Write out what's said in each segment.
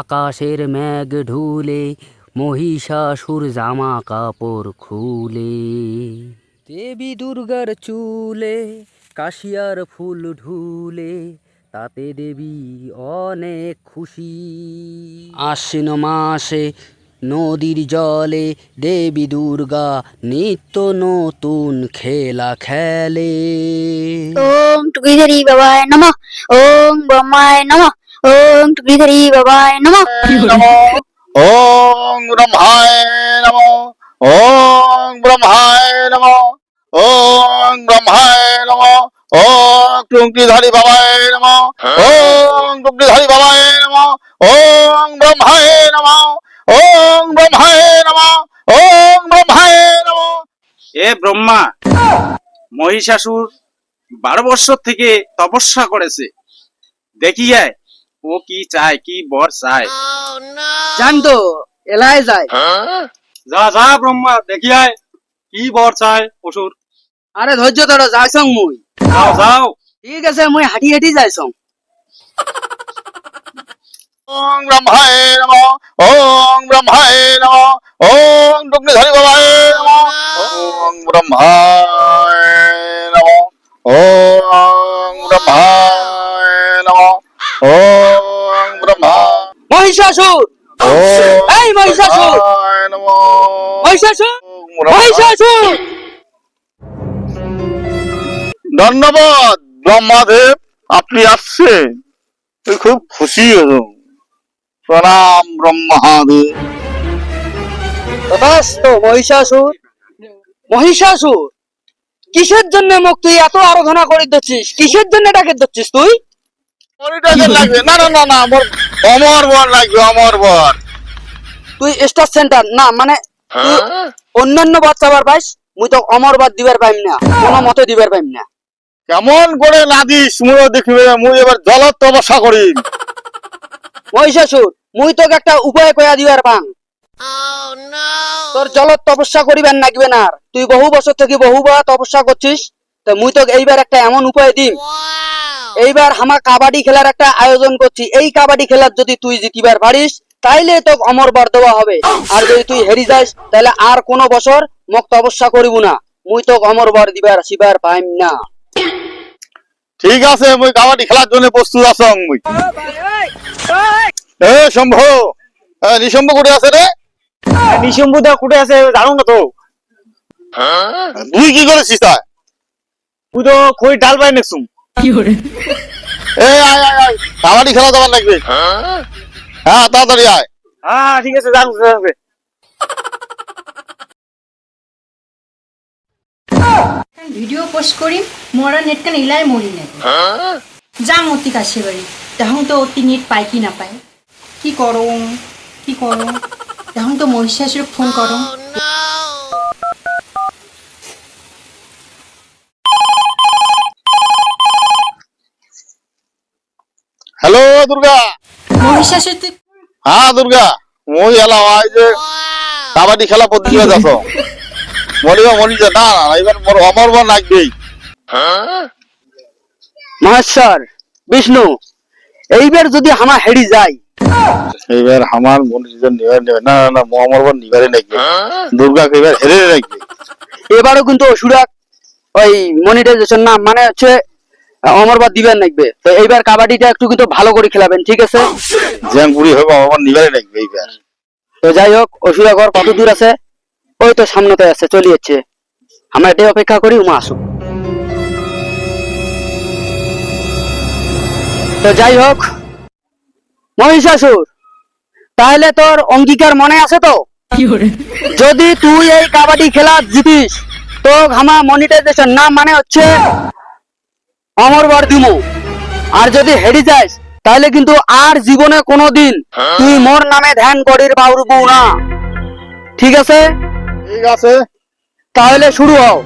আকাশের মেঘ ঢুলে, মহিষাসুর জামা কাপড় খুলে। দেবী দুর্গার চুলে কাশিয়ার ফুল ঢুলে, তাতে দেবী অনেক খুশি। আশ্বিন মাসে নদীর জলে দেবী দুর্গা নিত্য নতুন খেলা খেলে। ওম টুকিধরি বাবায় নম, ওম ব্রহ্মায় নম। ওম টুকিধরি বাবায় নম ওং ব্রহ্মায় নম ওং ব্রহ্মায় নম ওং ব্রহ্মায় নম ওং টুঙ্কিধারী বাবায় নম ওং টুঙ্কিধারী বাবায় নম ওং ব্রহ্মায় নম ওং ব্রহ্মায় নম ওং ব্রহ্মায় নম এ ব্রহ্মা মহিষাসুর বারো বছর থেকে তপস্যা করেছে। দেখি যায় ও কি চায় কি বর চায়? জানতো এলাই যায়। যা যা ব্রহ্মা দেখি আয় কি বর চায় অসুর? আরে ধৈর্য ধরো যাইছং মুই। যাও যাও। ঠিক আছে মুই হাঁটি হাঁটি যাইছং ওং ব্রহ্মায় নম ওং ব্রহ্মায় নম ওং টুঙ্কিধারী বাবায় নম ওং ব্রহ্মায় নম ওং ব্রহ্মায় নম ওং ব্রহ্মা। মহিষাসুর! এই মহিষাসুর! মহিষাসুর! মহিষাসুর! ধন্যবাদ ব্রহ্মাদেব। আপনি আসছে খুব খুশি হলাম প্রণাম ব্রহ্মাদেব। তথাস্ত মহিষাসুর! মহিষাসুর! কিসের জন্য মুখ তুই এত আরাধনা করে দিচ্ছিস? কিসের জন্য ডাকে দিচ্ছিস তুই? মনিটাইজার লাগবে। না না না না আমার অমর বর লাগবে অমর বর। তুই স্টার সেন্টার না মানে অন্যান্য বাচ্চা বার পাইস মুই তো অমর বাদ দিবার পাইম না কোনো মতে দিবার পাইম না। কেমন করে লাদিস মুই দেখবে মুই এবার জলত তপস্যা করি। মহিষাসুর মুই তোকে একটা উপায় কয়া দিবার পাং। তোর জলত তপস্যা করিবেন নাগবে না আর। তুই বহু বছর থেকে বহুবার তপস্যা করছিস তো মুই তোকে এইবার একটা এমন উপায় দিম। এইবার আমার কাবাডি খেলার একটা আয়োজন করছি। এই কাবাডি খেলার যদি তুই জিতিবার পারিস তাইলে তো অমর বার দেওয়া হবে। আর যদি তুই হেরি যাস তাহলে আর কোনো বছর মোক তপস্যা করিব না। মুই তো অমর বার দিবার শিবার পাইম না। ঠিক আছে মুই কাবাডি খেলার জন্য প্রস্তুত আছং মুই। এ শম্ভ। এ, নিশম্ভ কোটে আছে রে? দা কোটে আছে জানো না তো? তুই কি করেছিস তা তুই তো খই ডাল পাই নেছুম এ আয় আয় আয়। কাবাডি খেলা যাবার লাগবে। হ্যাঁ তাড়াতাড়ি আয়। হ্যাঁ ঠিক আছে জানো যাবে ভিডিও পোস্ট করি মরা নেট কান ইলাই মরি নেবে যাম অতি কাছে বাড়ি তখন তো অতি নেট পাই কি না পাই কি করো কি করো তখন তো মহিষাসুর ফোন করো। হ্যালো দুর্গা। মহিষাসুর তুই হ্যাঁ দুর্গা। মই আই যে কাবাডি খেলা প্রতিযোগিতা যাচ্ছ। মরিবা মরিছে না এবার মোর অমর বর লাগবেই মহেশ্বর বিষ্ণু এইবার যদি আমার হেরি যায়। এবার আমার মনিজন নিবার নেবে না না না মো অমর বর নিবারে দুর্গাকে এবার হেরে লাগবে এবারও কিন্তু অসুরাক ওই মনিটাইজেশন না মানে হচ্ছে অমরবাদ দিবেন লাগবে তো এইবার কাবাডিটা একটু কিন্তু ভালো করে খেলাবেন ঠিক আছে? জ্যাং হবে আমার নিবারে লাগবে এইবার। তো যাই হোক অসুরাগর কত দূর আছে? ওই তো সামনেতে আছে চলে যাচ্ছে আমরা এটাই অপেক্ষা করি উমা আসুক। তো যাই হোক মহিষাসুর তাহলে তোর অঙ্গীকার মনে আছে তো? যদি তুই এই কাবাডি খেলা জিতিস তো আমার মনিটাইজেশন না মানে হচ্ছে অমর বর দিমু। আর যদি হেরে যাস তাহলে কিন্তু আর জীবনে কোনোদিন তুই মোর নামে ধ্যান করির পারব না। ঠিক আছে? ঠিক আছে। তাহলে শুরু হও।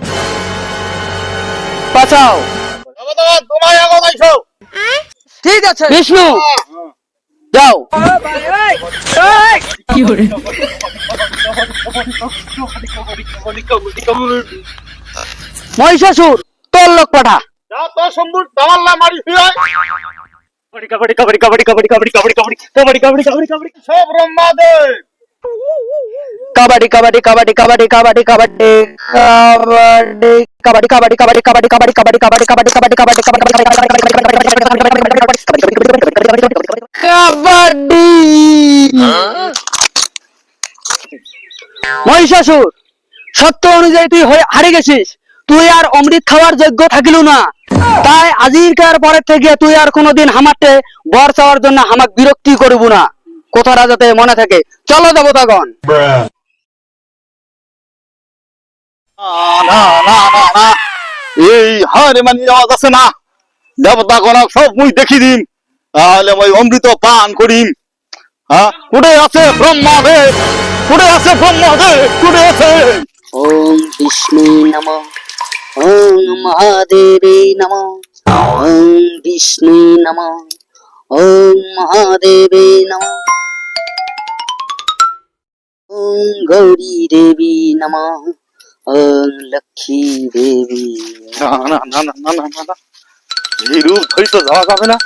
পাচাও ঠিক আছে। বিষ্ণু যাও। মহিষাসুর তোর লোক পাঠা। যা তো সম্ভব দামাল্লা মারি ফিরাই কাবাডি কাবাডি কাবাডি কাবাডি কাবাডি কাবাডি কাবাডি কাবাডি কাবাডি কাবাডি কাবাডি সব ব্রহ্মাদেব কাবাডি কাবাডি কাবাডি কাবাডি কাবাডি কাবাডি কাবাডি কাবাডি কাবাডি কাবাডি কাবাডি কাবাডি কাবাডি কাবাডি কাবাডি কাবাডি কাবাডি মহিষাসুর সত্য অনুযায়ী তুই হয়ে- হারে গেছিস তুই আর অমৃত খাওয়ার যোগ্য থাকিল না। তাই আজিরকার পরের থেকে তুই আর কোনোদিন হামাতে বর চাওয়ার জন্য হামাক বিরক্তি করব না। কথাটা যাতে মনে থাকে। চলো দেবতাগণ। না না না না এই হারে মানি যাওয়া যাচ্ছে না। দেবতা কোন সব মুই দেখি দিম। তাহলে মই অমৃত পান করিম। হ্যাঁ? কুটে আছে ব্রহ্মাদেব। কুটে আছে ব্রহ্মাদেব। কুটে আছে। ওম বিষ্ণু নম। ওং মহাদেবে নম। ওং বিষ্ণু নম। ওম মহাদেবে নম। ওং গৌরী দেবী নম। ওং লক্ষ্মী দেবী না না না না না না এই রূপ ধরি তো যাওয়া যাবে না।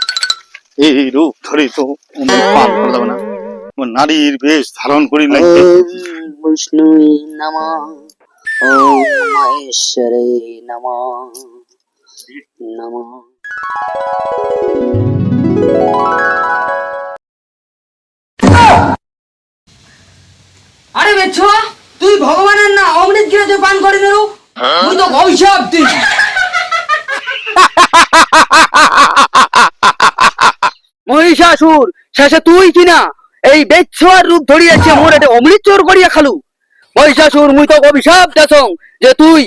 এই রূপ ধরি তো পান করা যাবে না। নারীর বেশ ধারণ করি না বিষ্ণু নমঃ। মহেশ্বরে নম নম আরে বেচ্ছ তুই ভগবানের না অমৃত পান করে দেরু তুই তো অভিশাপ তুই মহিষাসুর, শেষে তুই কিনা? এই বেচ্ছার রূপ ধরিয়েছে, মোর এতে অমৃত চোর করিয়া খালু। মহিষাসুর মুই তো অভিশাপ দেছং যে তুই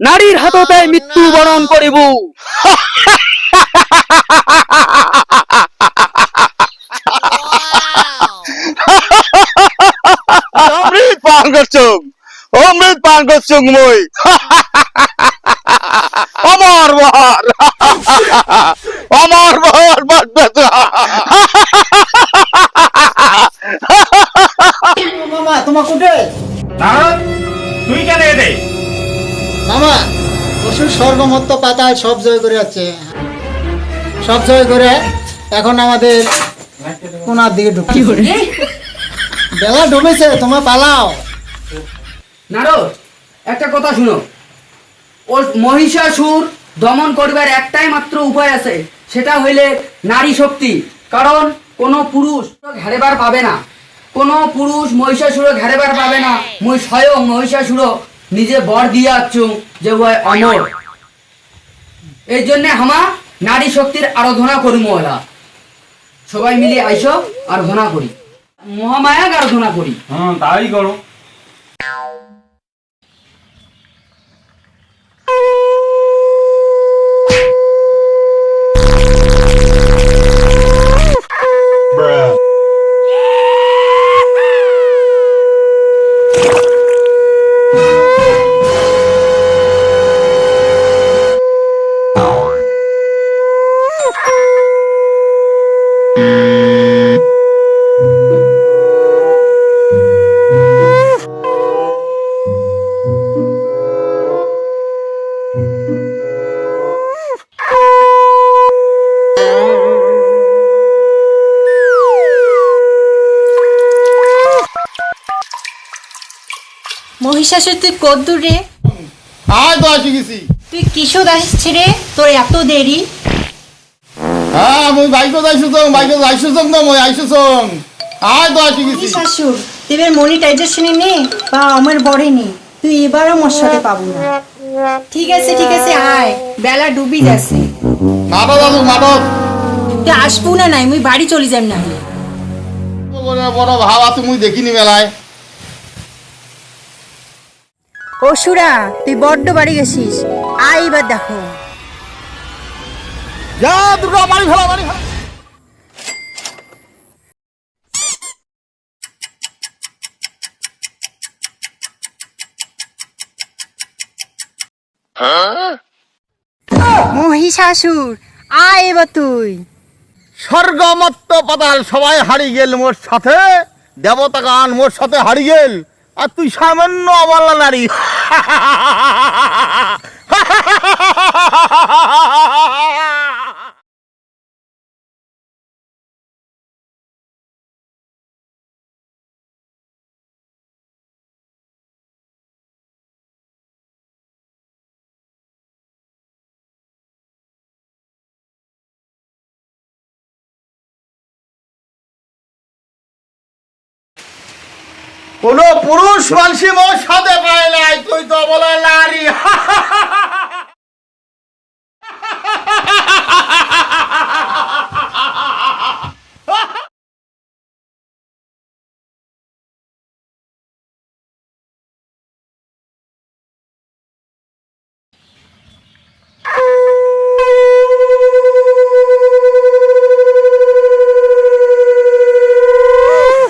নারীর হাততে মৃত্যু বরণ করিব। অমৃত পান করছুম অমৃত পান করছুম মই। অমর বহর অমর বহর মামা অসুর স্বর্গমত্ত পাতায় সব জয় করে যাচ্ছে। সব জয় করে এখন আমাদের কোনার দিকে ঢুকি বেলা ডুবেছে তোমার পালাও। নারদ একটা কথা শুনো। ও মহিষাসুর দমন করিবার একটাই মাত্র উপায় আছে সেটা হইলে নারী শক্তি। কারণ কোনো পুরুষ ঘেরেবার পাবে না। কোনো পুরুষ মহিষাসুর ঘেরেবার পাবে না। মই স্বয়ং মহিষাসুর নিজে বর দিয়ে আচ্ছু যে ওই অমর। এই জন্য হামা নারী শক্তির আরাধনা করি মহিলা সবাই মিলে আইসো, আরাধনা করি। মহামায়া আরাধনা করি। হ্যাঁ তাই করো। মহিষাসুর তুই কদ্দূর রে আয় তো আসি গেছি। তুই কিশোর আসছে রে তোর এত দেরি? হ্যাঁ মই বাইকত আইছো তো বাইকত আইছো তো মই আইছো সং আয় তো আসি গেছি। শাশুর দেবের মনিটাইজেশনে নে বা আমার বড়ে নে। তুই এবারও মোর সাথে পাবো না। ঠিক আছে ঠিক আছে আয়। বেলা ডুবি যাচ্ছে। মাদত আছো মাদত তুই আসব না নাই মুই বাড়ি চলে যাম না। বড় বড় ভাব আছে মুই দেখিনি মেলায়। অসুরা তুই বড্ড বাড়ি গেছিস। আই এবার দেখো। যা দুর্গা মারি ফেলা মারি ফেলা। মহিষাসুর আয় এবার তুই। স্বর্গমত্ত পাতাল সবাই হারিয়ে গেল মোর সাথে দেবতা গান মোর সাথে হারিয়ে গেল। আর তুই সামান্য অবলা নারী। কোনো পুরুষ মানুষই মোর সাথে পায় নাই তুই তো বলে নারী।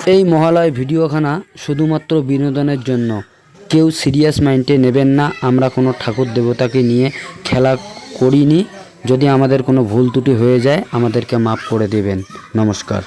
এই মহালয় ভিডিওখানা শুধুমাত্র বিনোদনের জন্য। কেউ সিরিয়াস মাইন্ডে নেবেন না, আমরা কোনো ঠাকুর দেবতাকে নিয়ে খেলা করিনি। যদি আমাদের কোনো ভুল ত্রুটি হয়ে যায়, আমাদেরকে মাফ করে দেবেন। নমস্কার।